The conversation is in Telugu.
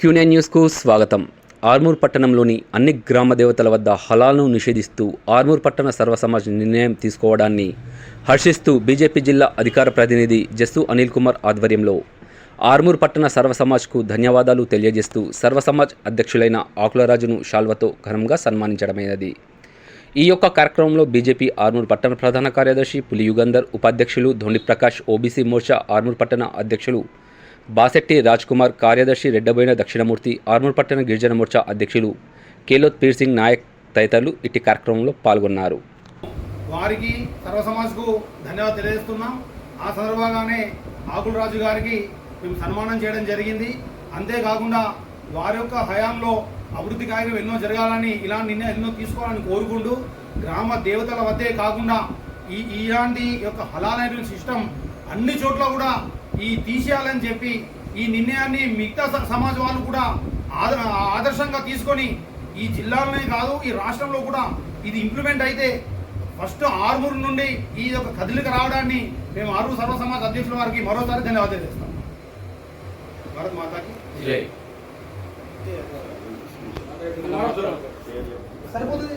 క్యూనైన్ న్యూస్కు స్వాగతం. ఆర్మూర్ పట్టణంలోని అన్ని గ్రామ దేవతల వద్ద హలాల్ను నిషేధిస్తూ ఆర్మూర్ పట్టణ సర్వసమాజ్ నిర్ణయం తీసుకోవడాన్ని హర్షిస్తూ బీజేపీ జిల్లా అధికార ప్రతినిధి జస్సు అనిల్ కుమార్ ఆధ్వర్యంలో ఆర్మూర్ పట్టణ సర్వసమాజ్కు ధన్యవాదాలు తెలియజేస్తూ సర్వసమాజ్ అధ్యక్షులైన ఆకులరాజును షాల్వతో ఘనంగా సన్మానించడమైనది. ఈ యొక్క కార్యక్రమంలో బీజేపీ ఆర్మూర్ పట్టణ ప్రధాన కార్యదర్శి పులి యుగంధర్ ఉపాధ్యక్షులు ధోని ప్రకాష్ ఓబీసీ మోర్చా ఆర్మూర్ పట్టణ అధ్యక్షులు బాసెట్టి రాజ్ కుమార్ కార్యదర్శి రెడ్డబోయిన దక్షిణమూర్తి ఆర్మూర్ పట్టణ గిరిజన మోర్చా అధ్యక్షులు కేలోత్ పీర్ సింగ్ నాయక్ తదితరులు ఇట్టి కార్యక్రమంలో పాల్గొన్నారు. వారికి సర్వ సమాజ్కు ధన్యవాదాలు తెలియజేస్తున్నాం. ఆ సందర్భంగానే ఆకుల రాజు గారికి మేము సన్మానం చేయడం జరిగింది. అంతేకాకుండా వారి యొక్క హయాంలో అభివృద్ధి కార్యక్రమం ఎన్నో జరగాలని ఇలాంటి నిర్ణయం ఎన్నో తీసుకోవాలని కోరుకుంటూ గ్రామ దేవతల వద్దే కాకుండా ఈ ఇలాంటి యొక్క హలాలైన సిస్టమ్ అన్ని చోట్ల కూడా ఈ తీసేయాలని చెప్పి ఈ నిర్ణయాన్ని మిగతా స- సమాజం వాళ్ళు కూడా ఆద- ఆదర్శంగా తీసుకొని ఈ జిల్లాలోనే కాదు ఈ రాష్ట్రంలో కూడా ఇది ఇంప్లిమెంట్ అయితే ఫస్ట్ ఆర్మూర్ నుండి ఈ యొక్క కదలిక రావడాన్ని మేము ఆర్మూర్ సర్వ సమాజ్ అధ్యక్షుల వారికి మరోసారి ధన్యవాదాలు చేస్తాం భారత్ మాతాకి. సరిపోతుంది.